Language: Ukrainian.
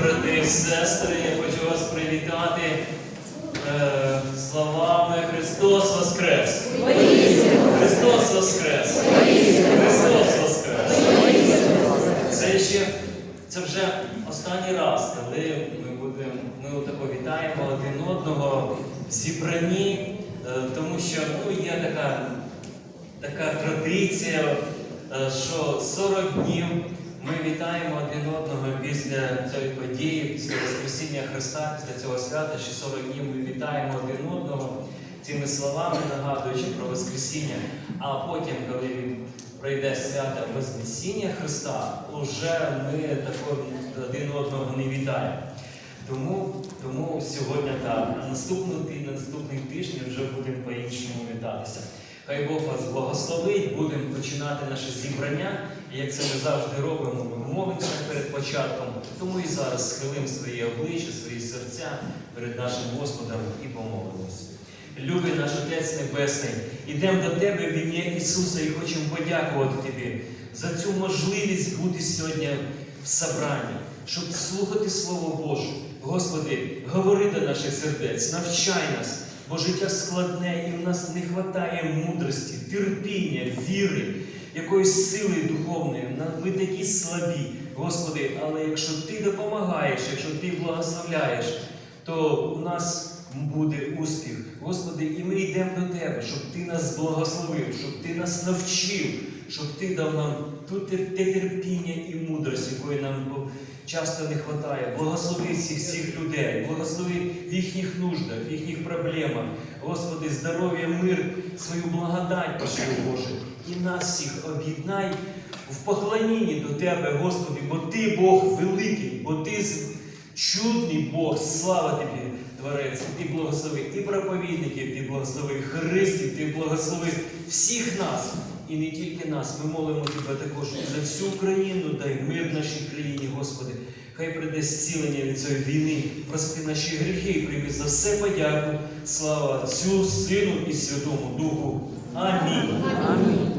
брати і сестри, я хочу вас привітати е, словами Христос Воскрес! Христос Воскрес! Христос Воскрес! Це ще це вже останній раз, коли ми будемо, ми вітаємо один одного в зібранні, е, тому що ну, є така, така традиція, е, що 40 днів ми вітаємо один одного після цієї події, після Воскресіння Христа, після цього свята, що 40 днів ми вітаємо один одного цими словами, нагадуючи про Воскресіння. А потім, коли пройде свято Вознесіння Христа, уже ми такого один одного не вітаємо. Тому, тому сьогодні так, а наступний, наступний тиждень вже будемо по-іншому вітатися. Хай Бог вас благословить, будемо починати наше зібрання. Як це ми завжди робимо, ми молимося перед початком. Тому і зараз схилимо свої обличчя, свої серця перед нашим Господом і помолимось. Любий наш Отець Небесний, ідемо до Тебе в ім'я Ісуса і хочемо подякувати Тобі за цю можливість бути сьогодні в собранні, щоб слухати Слово Боже. Господи, говори до наших сердець, навчай нас, бо життя складне і в нас не вистачає мудрості, терпіння, віри, якоїсь сили духовної. Ми такі слабі, Господи, але якщо Ти допомагаєш, якщо Ти благословляєш, то у нас буде успіх. Господи, і ми йдемо до Тебе, щоб Ти нас благословив, щоб Ти нас навчив, щоб Ти дав нам те те терпіння і мудрість, якої нам часто не вистачає. Благослови всіх всіх людей, благослови в їхніх нуждах, в їхніх проблемах. Господи, здоров'я, мир, свою благодать пошли, Боже. І нас всіх об'єднай в поклонінні до Тебе, Господи, бо Ти Бог великий, бо Ти чудний Бог, слава Тобі, Творець, Ти благослови і проповідників, Ти благослови Христів, Ти благослови всіх нас. І не тільки нас. Ми молимо Тебе також за всю Україну, дай мир нашій країні, Господи. Хай прийде зцілення від цієї війни, прости наші гріхи і прийми за все подяку. Слава Отцю, Сину і Святому Духу. Амінь.